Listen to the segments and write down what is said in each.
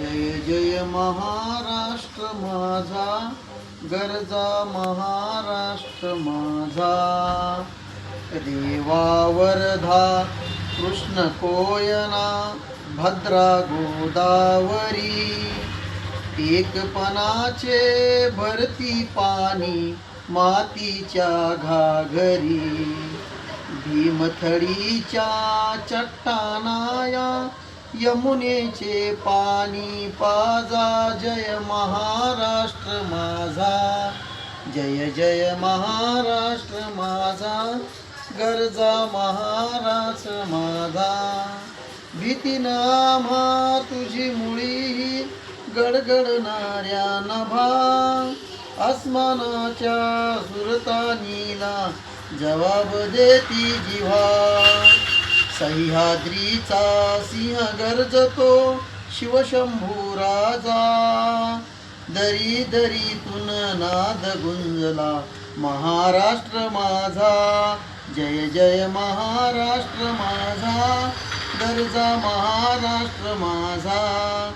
जय जय महाराष्ट्र माझा गरजा महाराष्ट्र माझा. देवा वरधा कृष्ण कोयना भद्रा गोदावरी. एकपणाचे भरती पाणी मातीच्या घाघरी. भीमथडीच्या चट्टानाया यमुनेचे पाणी पाजा. जय महाराष्ट्र माझा. जय जय महाराष्ट्र माझा. गरजा महाराष्ट्र माझा. भीतीन आम्हा तुझी मुळी गडगडणाऱ्या नभा. आसमानाच्या सुरतानीला जवाब देती जिव्हा. सह्याद्रीचा सिंह गरजतो शिवशंभू राजा. दरी दरीतून नाद गुंजला महाराष्ट्र माझा. जय जय महाराष्ट्र माझा. गरजा महाराष्ट्र माझा.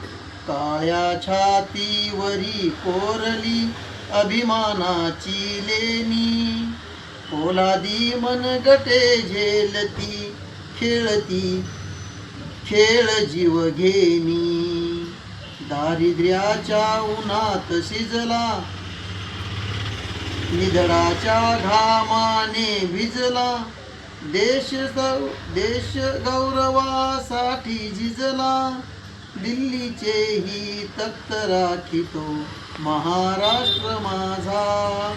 काळ्या छातीवरी कोरली अभिमानाची लेणी. पोलादी मनगटे झेलती खेळती खेळ जीव घेणी. दारिद्र्याच्या उन्हात शिजला निधडाच्या घामाने भिजला. देश गौ- देश गौरवासाठी झिजला. दिल्लीचेही तख्त राखितो महाराष्ट्र माझा.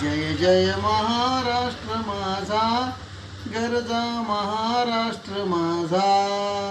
जय जय महाराष्ट्र माझा. गरजा महाराष्ट्र माझा.